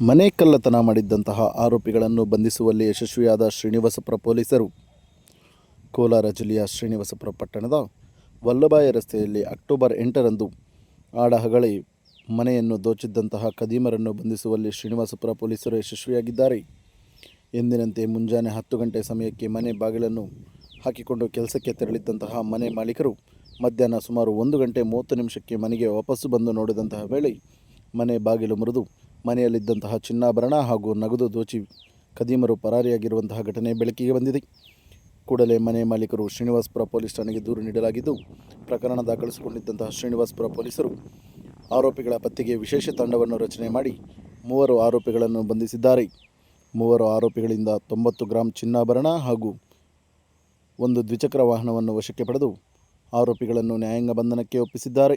ಮನೆ ಕಳ್ಳತನ ಮಾಡಿದ್ದಂತಹ ಆರೋಪಿಗಳನ್ನು ಬಂಧಿಸುವಲ್ಲಿ ಯಶಸ್ವಿಯಾದ ಶ್ರೀನಿವಾಸಪುರ ಪೊಲೀಸರು. ಕೋಲಾರ ಜಿಲ್ಲೆಯ ಶ್ರೀನಿವಾಸಪುರ ಪಟ್ಟಣದ ವಲ್ಲಭಾಯ ರಸ್ತೆಯಲ್ಲಿ ಅಕ್ಟೋಬರ್ ಎಂಟರಂದು ಆಡಹಗಳಿ ಮನೆಯನ್ನು ದೋಚಿದ್ದಂತಹ ಕದೀಮರನ್ನು ಬಂಧಿಸುವಲ್ಲಿ ಶ್ರೀನಿವಾಸಪುರ ಪೊಲೀಸರು ಯಶಸ್ವಿಯಾಗಿದ್ದಾರೆ. ಎಂದಿನಂತೆ ಮುಂಜಾನೆ ಹತ್ತು ಗಂಟೆ ಸಮಯಕ್ಕೆ ಮನೆ ಬಾಗಿಲನ್ನು ಹಾಕಿಕೊಂಡು ಕೆಲಸಕ್ಕೆ ತೆರಳಿದ್ದಂತಹ ಮನೆ ಮಾಲೀಕರು ಮಧ್ಯಾಹ್ನ ಸುಮಾರು ಒಂದು ಗಂಟೆ ಮೂವತ್ತು ನಿಮಿಷಕ್ಕೆ ಮನೆಗೆ ವಾಪಸ್ಸು ಬಂದು ನೋಡಿದಂತಹ ವೇಳೆ ಮನೆ ಬಾಗಿಲು ಮುರಿದು ಮನೆಯಲ್ಲಿದ್ದಂತಹ ಚಿನ್ನಾಭರಣ ಹಾಗೂ ನಗದು ದೋಚಿ ಕದೀಮರು ಪರಾರಿಯಾಗಿರುವಂತಹ ಘಟನೆ ಬೆಳಕಿಗೆ ಬಂದಿದೆ. ಕೂಡಲೇ ಮನೆ ಮಾಲೀಕರು ಶ್ರೀನಿವಾಸಪುರ ಪೊಲೀಸ್ ಠಾಣೆಗೆ ದೂರು ನೀಡಲಾಗಿದ್ದು, ಪ್ರಕರಣ ದಾಖಲಿಸಿಕೊಂಡಿದ್ದಂತಹ ಶ್ರೀನಿವಾಸಪುರ ಪೊಲೀಸರು ಆರೋಪಿಗಳ ಪತ್ತೆಗೆ ವಿಶೇಷ ತಂಡವನ್ನು ರಚನೆ ಮಾಡಿ ಮೂವರು ಆರೋಪಿಗಳನ್ನು ಬಂಧಿಸಿದ್ದಾರೆ. ಮೂವರು ಆರೋಪಿಗಳಿಂದ ತೊಂಬತ್ತು ಗ್ರಾಂ ಚಿನ್ನಾಭರಣ ಹಾಗೂ ಒಂದು ದ್ವಿಚಕ್ರ ವಾಹನವನ್ನು ವಶಕ್ಕೆ ಪಡೆದು ಆರೋಪಿಗಳನ್ನು ನ್ಯಾಯಾಂಗ ಬಂಧನಕ್ಕೆ ಒಪ್ಪಿಸಿದ್ದಾರೆ.